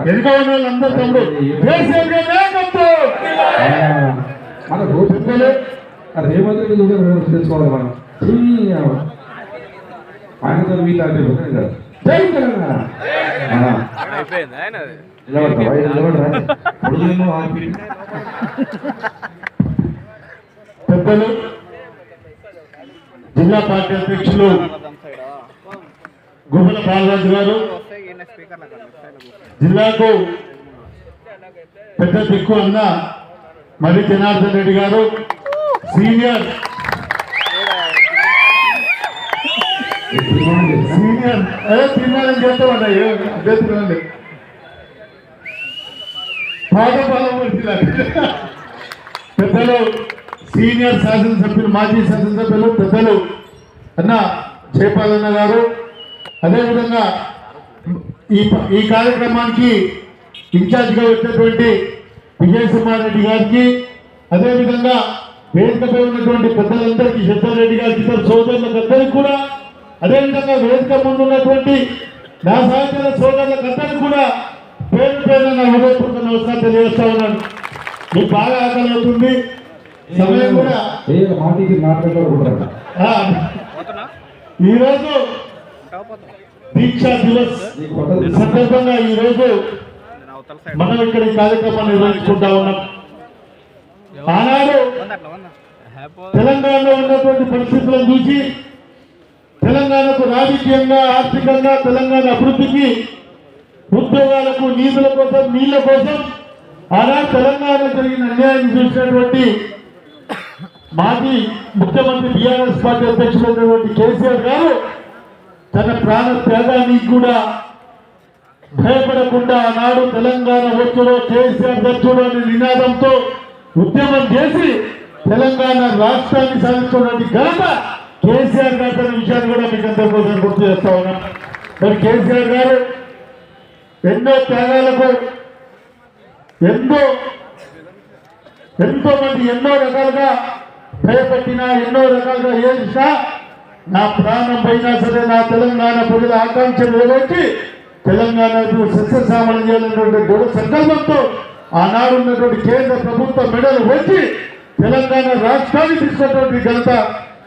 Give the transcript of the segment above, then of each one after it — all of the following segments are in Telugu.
వెనుక వాళ్ళందరూ తమ్ముడు మన రేవంత్ రెడ్డి కూడా తెలుసుకోవాలి మనం ఆయనతో జై తెలంగాణ పెద్దలు జిల్లా పార్టీ అధ్యక్షులు గుమ్మల బాలరాజు గారు. జిల్లాకు పెద్ద దిక్కు అన్న మరి జనార్దన్ రెడ్డి గారు. సీనియర్. సీనియర్. అదే తీర్మానం చేస్తామన్నా చేస్తున్నాండి పాదపాలం పెద్దలు సీనియర్ శాసనసభ్యులు మాజీ శాసనసభ్యులు పెద్దలు అన్న జయపాలన్న గారు. అదేవిధంగా ఈ ఈ కార్యక్రమానికి ఇన్ఛార్జిగా వచ్చినటువంటి విజయసింహారెడ్డి గారికి అదేవిధంగా వేదికపై ఉన్నటువంటి పెద్దలందరికీ రెడ్డి గారికి ఇతర సోదరులకు అందరికీ కూడా అదేవిధంగా వేదిక ముందు ఉన్నటువంటి నా సహచర సోదరులకు అందరికీ కూడా పేరు పేరు నా హృదయపూర్వక నమస్కారం తెలియజేస్తా ఉన్నాను. మీకు బాగా ఆకలి అవుతుంది. సమయం కూడా ఈరోజు దీక్షా దివస్ సందర్భంగా ఈ రోజు మనం ఇక్కడ ఈ కార్యక్రమాన్ని నిర్వహించుకుంటా ఉన్నాం. ఆనాడు తెలంగాణలో ఉన్నటువంటి పరిస్థితులను చూసి తెలంగాణకు రాజకీయంగా ఆర్థికంగా తెలంగాణ అభివృద్ధికి ఉద్యోగాలకు నిధుల కోసం నీళ్ళ కోసం ఆనాడు తెలంగాణ జరిగిన అన్యాయం చూసినటువంటి మాజీ ముఖ్యమంత్రి బీఆర్ఎస్ పార్టీ అధ్యక్షులైనటువంటి కేసీఆర్ గారు తన ప్రాణ త్యాగానికి కూడా భయపడకుండా ఆనాడు తెలంగాణ వచ్చుడో కేసీఆర్ వచ్చుడో అనే నినాదంతో ఉద్యమం చేసి తెలంగాణ రాష్ట్రాన్ని సాధించినటువంటి ఘనత కేసీఆర్ గారు తన విషయాన్ని కూడా మీకు అందరి కోసం గుర్తు చేస్తా ఉన్నాం. మరి కేసీఆర్ గారు ఎన్నో త్యాగాలకు ఎంతో ఎంతో మంది ఎన్నో రకాలుగా భయపెట్టినా ఎన్నో రకాలుగా ఏదిసినా నా ప్రాణం పోయినా సరే నా తెలంగాణ ప్రజల ఆకాంక్షలు నెరవేర్చి తెలంగాణకు సస్యశ్యామలం చేయాలన్నటువంటి దృఢ సంకల్పంతో ఆనాడు ఉన్నటువంటి కేంద్ర ప్రభుత్వ మెడలు వచ్చి తెలంగాణ రాష్ట్రాన్ని తీసుకున్నటువంటి ఘనత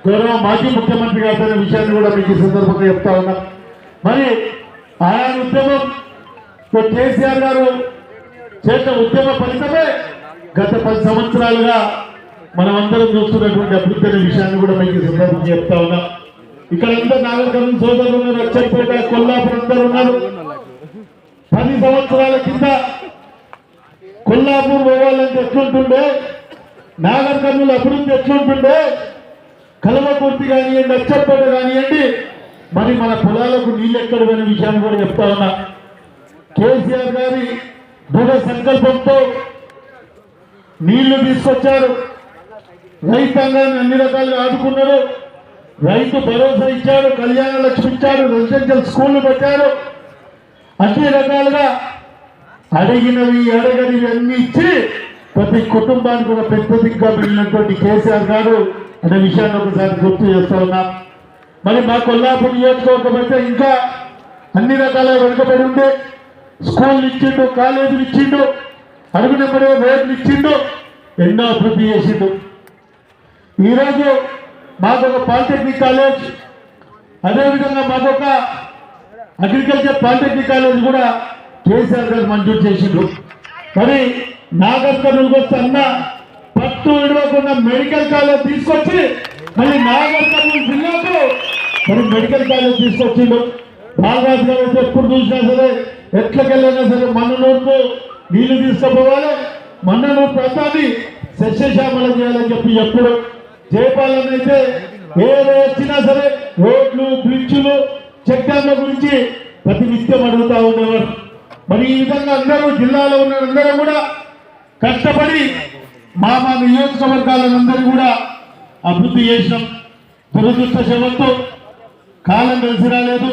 గౌరవ మాజీ ముఖ్యమంత్రి గారి విషయాన్ని కూడా మీకు ఈ సందర్భంగా చెప్తా ఉన్నా. మరి ఆయా ఉద్యమం కేసీఆర్ గారు చేసిన ఉద్యమ ఫలితమే గత పది సంవత్సరాలుగా మనం అందరం చూస్తున్నటువంటి అభివృద్ధి అనే విషయాన్ని కూడా మీకు సందర్భంగా చెప్తా ఉన్నా. ఇక్కడ అంతా నాగరికం సోదరులు ఉన్నారు అచ్చంపేట కొల్లాపూర్ అందరు ఉన్నారు. పది సంవత్సరాల కింద కొల్లాపూర్ పోవాలంటే ఎట్లుంటుండే? నాగర్ కర్నూలు అభివృద్ధి ఎట్లుంటుండే? కలవకుర్తి కానివ్వండి అచ్చంపేట కానివ్వండి మరి మన పొలాలకు నీళ్ళు ఎక్కడ పోయిన విషయాన్ని కూడా చెప్తా ఉన్నా. కేసీఆర్ గారి దృఢ సంకల్పంతో నీళ్ళు తీసుకొచ్చారు. రైతాంగాన్ని అన్ని రకాలుగా ఆదుకున్నారు. రైతు భరోసా ఇచ్చారు కళ్యాణ లక్ష్మి ఇచ్చారు రెసిడెన్షియల్ స్కూళ్ళు పెట్టారు అన్ని రకాలుగా అడిగినవి అడగనివి అన్ని ఇచ్చి ప్రతి కుటుంబానికి ఒక పెద్ద దిగ్గా వెళ్ళినటువంటి కేసీఆర్ గారు అనే విషయాన్ని ఒకసారి గుర్తు చేస్తా ఉన్నాం. మరి మా కొల్లాపూర్ నియోజకవర్గం అయితే ఇంకా అన్ని రకాల వెనుకబడి ఉండే స్కూల్ ఇచ్చిండు కాలేజీలు ఇచ్చిండు అడుగునెంబడే రోడ్లు ఇచ్చిండు ఎన్నో అభివృద్ధి చేసిండు. ఈరోజు మాకు ఒక పాలిటెక్నిక్ కాలేజ్ అదేవిధంగా మాకు ఒక అగ్రికల్చర్ పాలిటెక్నిక్ కాలేజ్ కూడా కేసీఆర్ గారు మంజూరు చేసిండు. మరి నాగర్కర్నూలుకి వస్తే అన్న పట్టు విడవకుండా మెడికల్ కాలేజ్ తీసుకొచ్చి మళ్ళీ నాగర్కర్నూలు జిల్లాకు మరి మెడికల్ కాలేజ్ తీసుకొచ్చిండు. బాలరాజు గారు అయితే ఎప్పుడు చూసినా సరే ఎట్లకెళ్ళినా సరే మన్ననూరుకు నీళ్ళు తీసుకుపోవాలి. మన్ననూరు ప్రాంతాన్ని సస్యశ్యామలం చేయాలని చెప్పి ఎప్పుడు జయపాలన అయితే ఏదో వచ్చినా సరే రోడ్లు బ్రిడ్జులు చెక్ డ్యాంల గురించి ప్రతి నిత్యం అడుగుతా ఉండేవారు. మరి ఈ విధంగా అందరూ జిల్లాలో ఉన్న అందరూ కూడా కష్టపడి మా మా నియోజకవర్గాలందరూ కూడా అభివృద్ధి చేసినాం శవంతో కాలం కలిసి రాలేదు.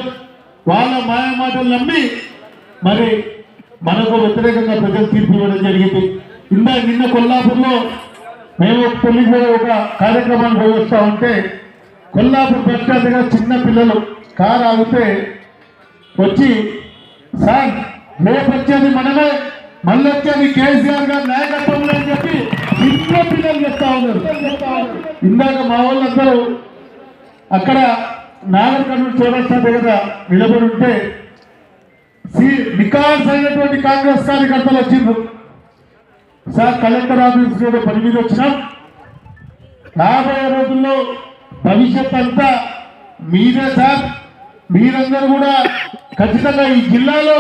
వాళ్ళ మాయమాటలు నమ్మి మరి మనకు వ్యతిరేకంగా ప్రజలు తీర్పు ఇవ్వడం జరిగింది. ఇందా నిన్న కొల్లాపూర్లో మేము ఒక పెళ్ళి కూడా ఒక కార్యక్రమాన్ని వస్తూ ఉంటే కొల్లాపూర్ బస్ స్టాండ్ దగ్గర చిన్న పిల్లలు కారు ఆగితే వచ్చి సార్ రేపు వచ్చేది మనమే మళ్ళీ వచ్చేది కేసీఆర్ గారు నాయకత్వంలో అని చెప్పి చిన్న పిల్లలు చెప్తా ఉన్నారు. ఇందాక మా వాళ్ళందరూ అక్కడ నాగర్ కర్నూలు చౌరస్తా దగ్గర నిలబడి ఉంటే సి నికాస్ అయినటువంటి కాంగ్రెస్ కార్యకర్తలు వచ్చిండ్రు. సార్ కలెక్టర్ ఆఫీస్ కూడా పని మీద వచ్చినాం. రాబోయే రోజుల్లో భవిష్యత్ అంతా మీరే సార్. మీరందరూ కూడా ఖచ్చితంగా ఈ జిల్లాలో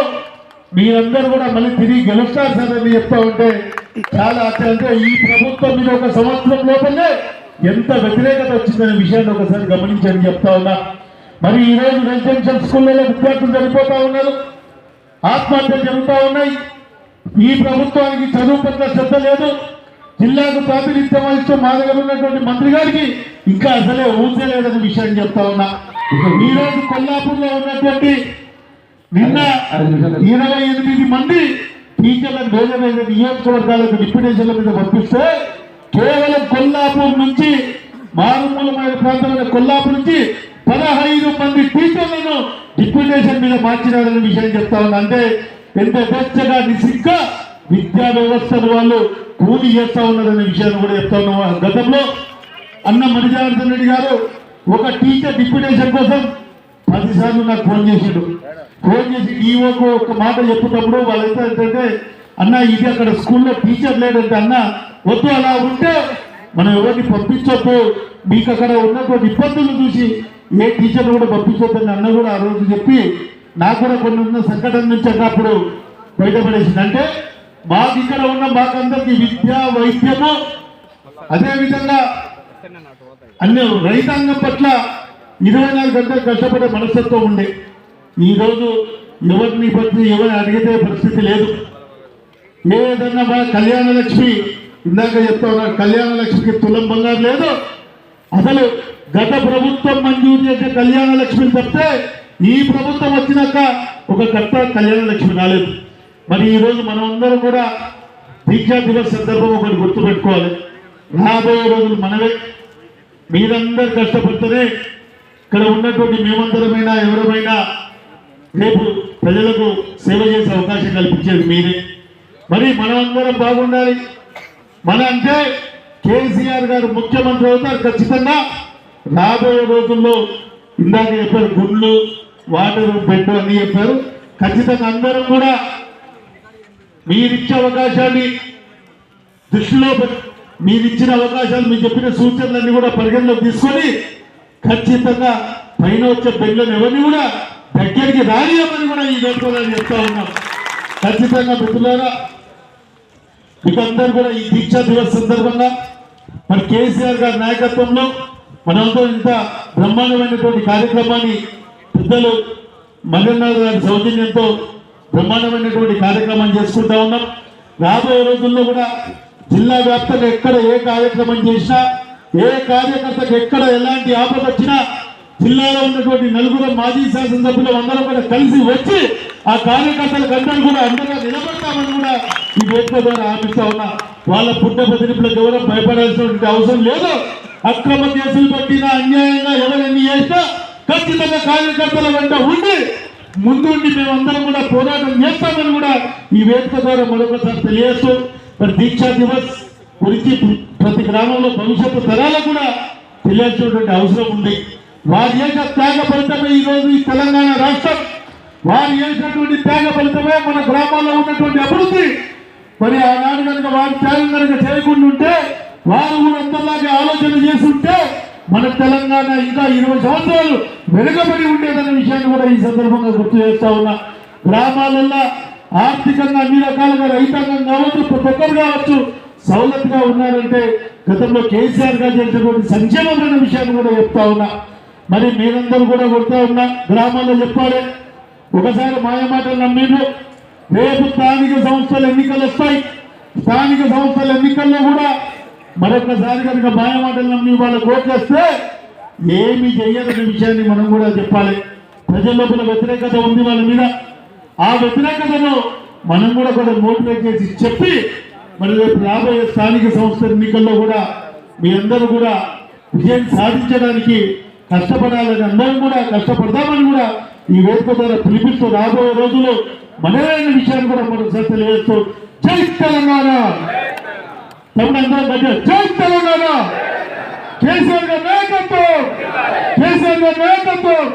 మీరందరూ కూడా మళ్ళీ తిరిగి గెలుస్తారు సార్ అని చెప్తా ఉంటే చాలా అంటే ఈ ప్రభుత్వం మీద ఒక సంవత్సరం లోపలే ఎంత వ్యతిరేకత వచ్చిందనే విషయాన్ని ఒకసారి గమనించని చెప్తా ఉన్నా. మరి ఈ రోజు రెసిడెన్షియల్ స్కూళ్ళలో విద్యార్థులు చనిపోతా ఉన్నారు. ఆత్మహత్యలు జరుగుతూ ఉన్నాయి. ఈ ప్రభుత్వానికి చదువు పట్ల శ్రద్ధ లేదు. జిల్లాకు ప్రాతినిధ్యం వహిస్తూ మా దగ్గర ఉన్నటువంటి మంత్రి గారికి ఇంకా అసలే ఊసలేదనే విషయాన్ని చెప్తా ఉన్నా. ఈ రోజు ఉన్నటువంటి నిన్న ఇరవై ఎనిమిది మంది టీచర్లకు వేరే నియోజకవర్గాలకు డిప్యూటేషన్ల మీద పంపిస్తే కేవలం కొల్లాపూర్ నుంచి మారుమూలమైన ప్రాంతమైన కొల్లాపూర్ నుంచి పదహైదు మంది టీచర్లను డిప్యూటేషన్ మీద మార్చినారనే విషయం చెప్తా ఉన్నా. అంటే ఎంత స్వేచ్ఛగా నిసిగ్గా విద్యా వ్యవస్థను వాళ్ళు కూలి చేస్తా ఉన్నారనే విషయాన్ని కూడా చెప్తా ఉన్నాం గతంలో అన్న మణిజనార్దన్ రెడ్డి గారు ఒక టీచర్ డిప్యూటేషన్ కోసం పదిసార్లు నాకు ఫోన్ చేసిండు. ఫోన్ చేసి ఈవోకు ఒక మాట చెప్పుతప్పుడు వాళ్ళైతే ఏంటంటే అన్న ఇది అక్కడ స్కూల్లో టీచర్ లేదంటే అన్న వద్దు అలా ఉంటే మనం ఎవరిని పంపించొద్దు. మీకు అక్కడ ఉన్నటువంటి ఇబ్బందులు చూసి ఏ టీచర్ కూడా పంపించొద్దని అన్న కూడా ఆ రోజు చెప్పి నాకు కూడా కొన్ని ఉన్న సంఘటన నుంచి అన్నప్పుడు బయటపడేసింది. అంటే మాకు ఇక్కడ ఉన్న మాకందరికి విద్య వైద్యము అదేవిధంగా అన్ని రైతాంగం పట్ల ఇరవై నాలుగు గంటలు కష్టపడే మనస్తత్వం ఉండే. ఈరోజు ఎవరిని పట్టి ఎవరిని అడిగితే పరిస్థితి లేదు. ఏదన్నా మా కళ్యాణ లక్ష్మి ఇందాక చెప్తా ఉన్నారు కళ్యాణ లక్ష్మికి తులం బంగారు లేదు. అసలు గత ప్రభుత్వం మంజూరు చేసే కళ్యాణ లక్ష్మిని తప్పితే ఈ ప్రభుత్వం వచ్చినాక ఒక కర్త కళ్యాణ లక్ష్మి రాలేదు. మరి ఈరోజు మనం అందరం కూడా దీక్షా దివస్ సందర్భం ఒకటి గుర్తుపెట్టుకోవాలి. రాబోయే రోజులు మనమే మీరందరూ కష్టపడితేనే ఇక్కడ ఉన్నటువంటి మేమందరమైనా ఎవరమైనా రేపు ప్రజలకు సేవ చేసే అవకాశం కల్పించేది మీరే. మరి మనమందరం బాగుండాలి. మన అంటే కేసీఆర్ గారు ముఖ్యమంత్రి అవుతారు ఖచ్చితంగా. రాబోయే రోజుల్లో ఇందాక చెప్పారు గుళ్ళు వాటర్ బెడ్ అని చెప్పారు. ఖచ్చితంగా అందరం కూడా మీరిచ్చే అవకాశాన్ని దృష్టిలో మీరిచ్చిన మీరు ఇచ్చిన అవకాశాలు మీరు చెప్పిన సూచనలన్నీ కూడా పరిగణలోకి తీసుకొని ఖచ్చితంగా పైన వచ్చే బెడ్లను ఎవరిని కూడా దగ్గరికి రానియమని కూడా ఈ వేడుకలను చెప్తా ఉన్నాం. ఖచ్చితంగా మిత్రులారా మీకందరూ కూడా ఈ దీక్షా దివస్ సందర్భంగా మరి కేసీఆర్ గారి నాయకత్వంలో మనంతా ఇంత బ్రహ్మాండమైనటువంటి కార్యక్రమాన్ని పెద్దలు మల్లెనాథ్ గారి సౌజన్యంతో బ్రహ్మాండమైనటువంటి కార్యక్రమం చేసుకుంటా ఉన్నాం. రాబోయే రోజుల్లో కూడా జిల్లా వ్యాప్తంగా ఎక్కడ ఏ కార్యక్రమం చేసినా ఏ కార్యకర్తకు ఎక్కడ ఎలాంటి ఆపద వచ్చినా జిల్లాలో ఉన్నటువంటి నలుగురు మాజీ శాసనసభ్యులు అందరం కూడా కలిసి వచ్చి ఆ కార్యకర్తలకు అందరూ కూడా అందరూ నిలబడతామని కూడా ఈ వేదిక ద్వారా ఆపిస్తా ఉన్నా. వాళ్ళ పుట్ట ప్రతినిధులకు ఎవరో భయపడాల్సినటువంటి అవసరం లేదు. అక్రమ కేసులు పట్టినా అన్యాయంగా ఎవరెన్ని చేసినా ఖచ్చితంగా కార్యకర్తల వెంట ఉండి ముందుండి మేమందరం కూడా పోరాటం చేస్తామని కూడా ఈ వేదిక ద్వారా మరొకసారి తెలియజేస్తూ మరి దీక్షా దివస్ గురించి ప్రతి గ్రామంలో భవిష్యత్తు తరాలకు కూడా తెలియాల్సినటువంటి అవసరం ఉంది. వారి యొక్క త్యాగ ఫలితమే ఈ రోజు ఈ తెలంగాణ రాష్ట్రం. వారు చేసినటువంటి త్యాగ ఫలితమే మన గ్రామాల్లో ఉన్నటువంటి అభివృద్ధి. మరి ఆనాడు కనుక వారు త్యాగం కనుక చేయకుండా ఉంటే వారు కూడా అందరిలాగే ఆలోచన చేస్తుంటే మన తెలంగాణ ఇంకా ఇరవై సంవత్సరాలు వెనుకబడి ఉండేదనే విషయాన్ని కూడా ఈ సందర్భంగా గుర్తు చేస్తా ఉన్నా. గ్రామాలలో ఆర్థికంగా అన్ని రకాలుగా రైతాంగం కావచ్చు ప్రతి ఒక్కరు కావచ్చు సౌలభ్యంగా ఉన్నారంటే గతంలో కేసీఆర్ గారు చేసినటువంటి సంక్షేమమైన విషయాన్ని కూడా చెప్తా ఉన్నా. మరి మీరందరూ కూడా కొడుతూ ఉన్నా గ్రామాల్లో చెప్పాలి. ఒకసారి మాయమాటలు నమ్మిండ్రు. రేపు స్థానిక సంస్థలు ఎన్నికలు వస్తాయి. స్థానిక సంస్థల ఎన్నికల్లో కూడా మరొకసారి కనుక మాయమాటలు నమ్మి వాళ్ళకు ఓట్లేస్తే ఏమి చెయ్యదనే విషయాన్ని మనం కూడా చెప్పాలి. ప్రజల లోపల వ్యతిరేకత ఉంది వాళ్ళ మీద. ఆ వ్యతిరేకతను మనం కూడా కొంచెం మోటివేట్ చేసి చెప్పి మరి రేపు రాబోయే స్థానిక సంస్థల ఎన్నికల్లో కూడా మీ అందరూ కూడా విజయం సాధించడానికి కష్టపడాలని అందరం కూడా కష్టపడదామని కూడా ఈ వేదిక ద్వారా పిలిపిస్తూ రాబోయే రోజుల్లో మనమైన విషయాన్ని కూడా మరొకసారి తెలియజేస్తూ జై తెలంగాణ! తమిళ అందరం జై తెలంగాణ! కేసీఆర్ గారి నాయకత్వం! కేసీఆర్ గారి నాయకత్వం!